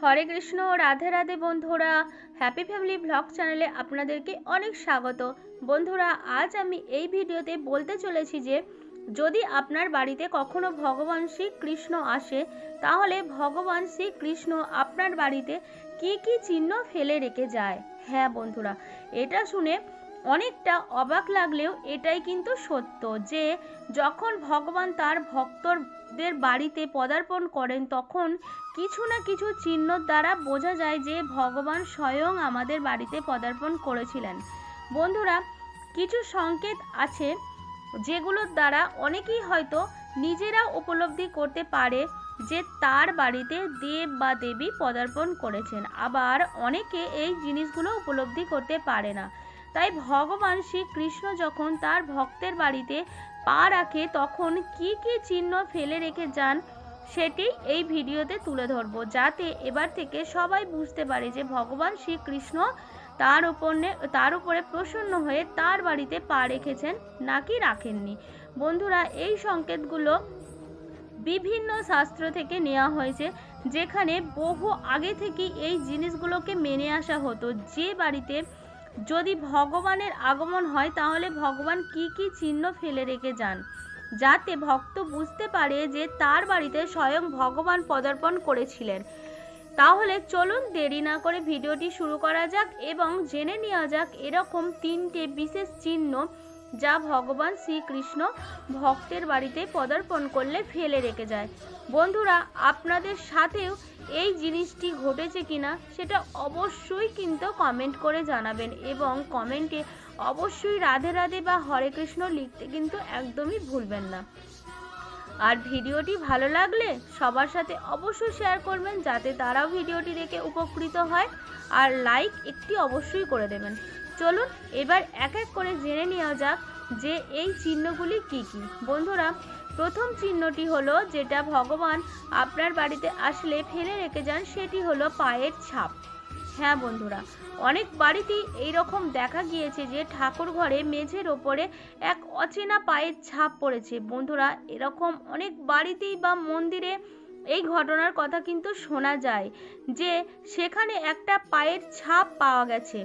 হরে কৃষ্ণ, রাধে রাধে বন্ধুরা। Happy family blog চ্যানেলে আপনাদেরকে অনেক স্বাগত। বন্ধুরা, আজ আমি এই ভিডিওতে বলতে চলেছি যে, যদি আপনার বাড়িতে কখনো ভগবান শ্রীকৃষ্ণ আসে, তাহলে ভগবান শ্রীকৃষ্ণ আপনার বাড়িতে কি কি চিহ্ন ফেলে রেখে যায়? হ্যাঁ বন্ধুরা, এটা শুনে অনেকটা অবাক লাগলেও এটাই কিন্তু সত্য যে, যখন ভগবান তার ভক্তদের বাড়িতে পদার্পণ করেন, তখন কিছু না কিছু চিহ্ন দ্বারা বোঝা যায় যে ভগবান স্বয়ং আমাদের বাড়িতে পদার্পণ করেছিলেন। বন্ধুরা, কিছু সংকেত আছে যেগুলোর দ্বারা অনেকেই হয়তো নিজেরা উপলব্ধি করতে পারে যে তার বাড়িতে দেব বা দেবী পদার্পণ করেছেন। আবার অনেকে এই জিনিসগুলো উপলব্ধি করতে পারে না। তাই ভগবান শ্রীকৃষ্ণ যখন তার ভক্তের বাড়িতে পা রাখে, তখন কি কি চিহ্ন ফেলে রেখে যান, সেটি এই ভিডিওতে তুলে ধরবো, যাতে এবার থেকে সবাই বুঝতে পারে যে ভগবান শ্রীকৃষ্ণ তার উপরে তার উপরে প্রসন্ন হয়ে তার বাড়িতে পা রেখেছেন নাকি রাখেননি। বন্ধুরা, এই সংকেতগুলো বিভিন্ন শাস্ত্র থেকে নেওয়া হয়েছে, যেখানে বহু আগে থেকে এই জিনিসগুলোকে মেনে আসা হতো, যে বাড়িতে যদি ভগবানের আগমন হয়, তাহলে ভগবান কি কি চিহ্ন ফেলে রেখে যান? যাতে ভক্ত বুঝতে পারে যে তার বাড়িতে স্বয়ং ভগবান পদার্পণ করেছিলেন। তাহলে চলুন দেরি না করে ভিডিওটি শুরু করা যাক এবং জেনে নেওয়া যাক এরকম তিনটে বিশেষ চিহ্ন যা ভগবান শ্রীকৃষ্ণ ভক্তের বাড়িতে পদার্পণ করলে ফেলে রেখে যায়। বন্ধুরা, আপনাদের সাথেও এই জিনিসটি ঘটেছে কিনা সেটা অবশ্যই কিন্তু কমেন্ট করে জানাবেন এবং কমেন্টে অবশ্যই রাধে রাধে বা হরে কৃষ্ণ লিখতে কিন্তু একদমই ভুলবেন না। আর ভিডিওটি ভালো লাগলে সবার সাথে অবশ্যই শেয়ার করবেন যাতে তারাও ভিডিওটি দেখে উপকৃত হয়। আর লাইক একটি অবশ্যই করে দেবেন। চলুন এবার এক এক করে জেনে নেওয়া যাক যে এই চিহ্নগুলি কি কি। বন্ধুরা, প্রথম চিহ্নটি হলো যেটা ভগবান আপনার বাড়িতে আসলে ফেলে রেখে যান, সেটি হলো পায়ের ছাপ। হ্যাঁ বন্ধুরা, অনেক বাড়িতেই এই রকম দেখা গিয়েছে যে ঠাকুর ঘরে মেঝের ওপরে এক অচেনা পায়ের ছাপ পড়েছে। বন্ধুরা, এরকম অনেক বাড়িতেই বা মন্দিরে এই ঘটনার কথা কিন্তু শোনা যায় যে সেখানে একটা পায়ের ছাপ পাওয়া গেছে।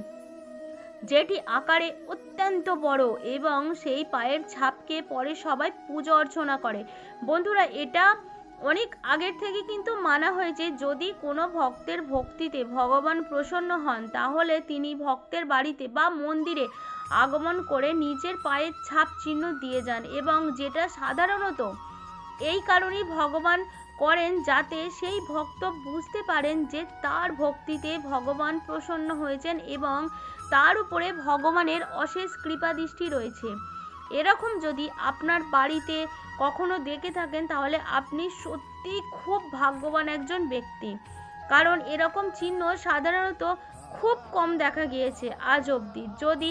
যেটি আকারে অত্যন্ত বড় এবং সেই পায়ের ছাপকে পরে সবাই পুজো অর্চনা করে। বন্ধুরা, এটা অনেক আগের থেকে কিন্তু মানা হয়েছে, যদি কোনো ভক্তের ভক্তিতে ভগবান প্রসন্ন হন, তাহলে তিনি ভক্তের বাড়িতে বা মন্দিরে আগমন করে নিজের পায়ের ছাপ চিহ্ন দিয়ে যান এবং যেটা সাধারণত এই কারণেই ভগবান করেন যাতে সেই ভক্ত বুঝতে পারেন যে তার ভক্তিতে ভগবান প্রসন্ন হয়েছেন এবং তার উপরে ভগবানের অশেষ কৃপা দৃষ্টি রয়েছে। এরকম যদি আপনার বাড়িতে কখনো দেখে থাকেন, তাহলে আপনি সত্যি খুব ভাগ্যবান একজন ব্যক্তি। কারণ এরকম চিহ্ন সাধারণত খুব কম দেখা গিয়েছে আজ অবধি। যদি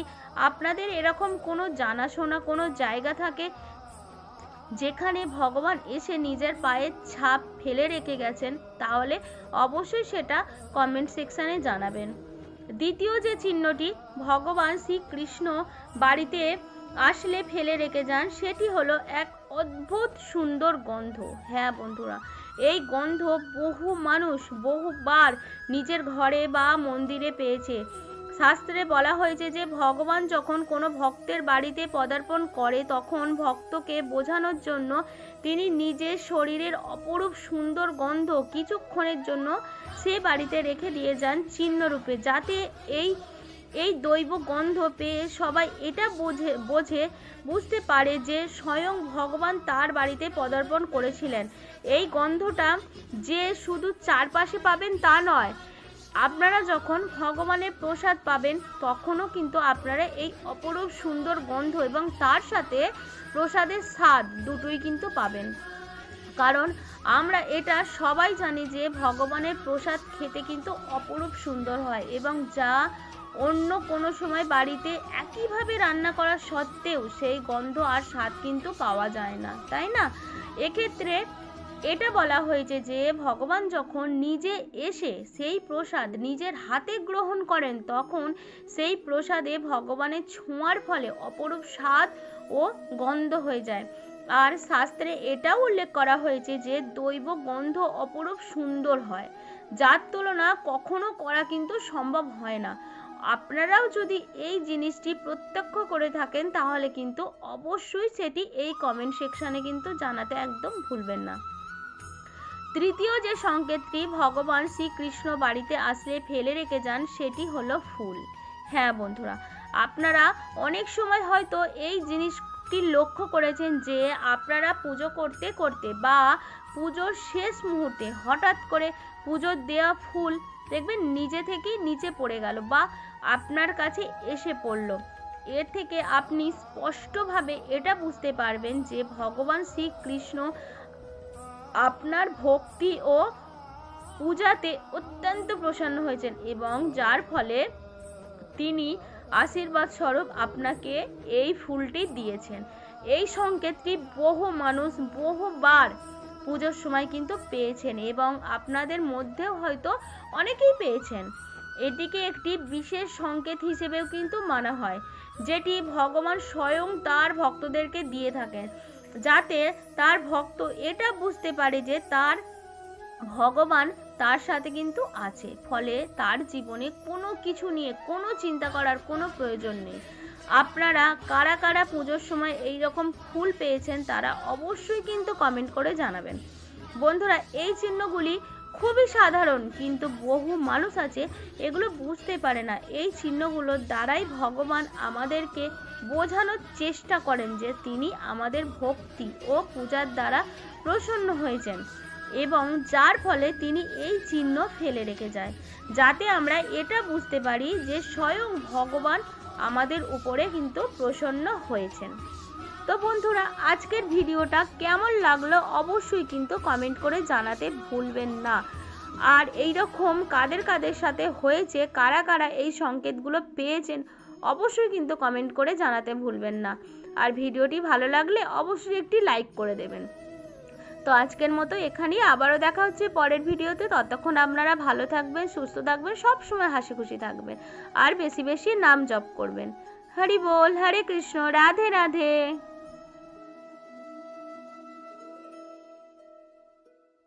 আপনাদের এরকম কোনো জানাশোনা, কোনো জায়গা থাকে যেখানে ভগবান এসে নিজের পায়ের ছাপ ফেলে রেখে গেছেন, তাহলে অবশ্যই সেটা কমেন্ট সেকশানে জানাবেন। দ্বিতীয় যে চিহ্নটি, ভগবান শ্রীকৃষ্ণ বাড়িতে আসলে ফেলে রেখে যান, সেটি হলো এক অদ্ভুত সুন্দর গন্ধ। হ্যাঁ বন্ধুরা, এই গন্ধ বহু মানুষ বহুবার নিজের ঘরে বা মন্দিরে পেয়েছে। শাস্ত্রে বলা হয়েছে যে, ভগবান যখন কোনো ভক্তের বাড়িতে পদার্পণ করে, তখন ভক্তকে বোঝানোর জন্য তিনি নিজের শরীরের অপরূপ সুন্দর গন্ধ কিছুক্ষণের জন্য সে বাড়িতে রেখে দিয়ে যান চিহ্নরূপে যাতে এই এই দৈব গন্ধ পেয়ে সবাই এটা বোঝে বোঝে, বুঝতে পারে যে স্বয়ং ভগবান তার বাড়িতে পদার্পণ করেছিলেন। এই গন্ধটা যে শুধু চারপাশে পাবেন তা নয় আপনারা যখন ভগবানের প্রসাদ পাবেন, তখনও কিন্তু আপনারা এই অপরূপ সুন্দর গন্ধ এবং তার সাথে প্রসাদের স্বাদ দুটোই কিন্তু পাবেন। কারণ আমরা এটা সবাই জানি যে ভগবানের প্রসাদ খেতে কিন্তু অপরূপ সুন্দর হয় এবং যা অন্য কোনো সময় বাড়িতে একইভাবে রান্না করা সত্ত্বেও সেই গন্ধ আর স্বাদ কিন্তু পাওয়া যায় না, তাই না? এক্ষেত্রে এটা বলা হয়েছে যে ভগবান যখন নিজে এসে সেই প্রসাদ নিজের হাতে গ্রহণ করেন, তখন সেই প্রসাদে ভগবানের ছোঁয়ার ফলে অপরূপ স্বাদ ও গন্ধ হয়ে যায়। আর শাস্ত্রে এটাও উল্লেখ করা হয়েছে যে দৈব গন্ধ অপরূপ সুন্দর হয়। যার তুলনা কখনো করা কিন্তু সম্ভব হয় না। আপনারাও যদি এই জিনিসটি প্রত্যক্ষ করে থাকেন, তাহলে কিন্তু অবশ্যই সেটি এই কমেন্ট সেকশনে কিন্তু জানাতে একদম ভুলবেন না। তৃতীয় যে সংকেতটি ভগবান শ্রীকৃষ্ণ বাড়িতে আসলে ফেলে রেখে যান, সেটি হলো ফুল। হ্যাঁ বন্ধুরা, আপনারা অনেক সময় হয়তো এই জিনিসটি লক্ষ্য করেছেন যে আপনারা পুজো করতে করতে বা পুজোর শেষ মুহূর্তে হঠাৎ করে পুজোর দেওয়া ফুল দেখবেন নিজে থেকেই নিচে পড়ে গেল বা আপনার কাছে এসে পড়ল। এর থেকে আপনি স্পষ্টভাবে এটা বুঝতে পারবেন যে ভগবান শ্রীকৃষ্ণ আপনার ভক্তি ও পূজাতে অত্যন্ত প্রসন্ন হয়েছেন এবং যার ফলে তিনি আশীর্বাদ স্বরূপ আপনাকে এই ফুলটি দিয়েছেন। এই সংকেতটি বহু মানুষ বহুবার পুজোর সময় কিন্তু পেয়েছেন এবং আপনাদের মধ্যেও হয়তো অনেকেই পেয়েছেন। এটিকে একটি বিশেষ সংকেত হিসেবেও কিন্তু মানা হয়, যেটি ভগবান স্বয়ং তার ভক্তদেরকে দিয়ে থাকেন। যাতে তার ভক্ত এটা বুঝতে পারে যে তার ভগবান তার সাথে কিন্তু আছে। ফলে তার জীবনে কোনো কিছু নিয়ে কোনো চিন্তা করার কোনো প্রয়োজন নেই। আপনারা কারা কারা পুজোর সময় এই রকম ফুল পেয়েছেন তারা অবশ্যই কিন্তু কমেন্ট করে জানাবেন। বন্ধুরা, এই চিহ্নগুলি খুবই সাধারণ, কিন্তু বহু মানুষ আছে এগুলো বুঝতে পারে না। এই চিহ্নগুলোর দ্বারাই ভগবান আমাদেরকে বোঝানোর চেষ্টা করেন যে তিনি আমাদের ভক্তি ও পূজার দ্বারা প্রসন্ন হয়েছেন এবং যার ফলে তিনি এই চিহ্ন ফেলে রেখে যায়। যাতে আমরা এটা বুঝতে পারি যে স্বয়ং ভগবান আমাদের উপরে কিন্তু প্রসন্ন হয়েছেন। তো বন্ধুরা, আজকের ভিডিওটা কেমন লাগল অবশ্যই কিন্তু কমেন্ট করে জানাতে ভুলবেন না। আর এই রকম কাদের কাদের সাথে হয়েছে, কারা কারা এই সংকেতগুলো পেয়েছেন, অবশ্যই কিন্তু কমেন্ট করে জানাতে ভুলবেন না। আর ভিডিওটি ভালো লাগলে অবশ্যই একটি লাইক করে দেবেন। তো আজকের মতো এখানেই, আবারও দেখা হচ্ছে পরের ভিডিওতে। ততক্ষণ আপনারা ভালো থাকবেন, সুস্থ থাকবেন সব সময় হাসি খুশি থাকবেন। আর বেশি বেশি নাম জপ করবেন। হরি বল, হরে কৃষ্ণ, রাধে রাধে।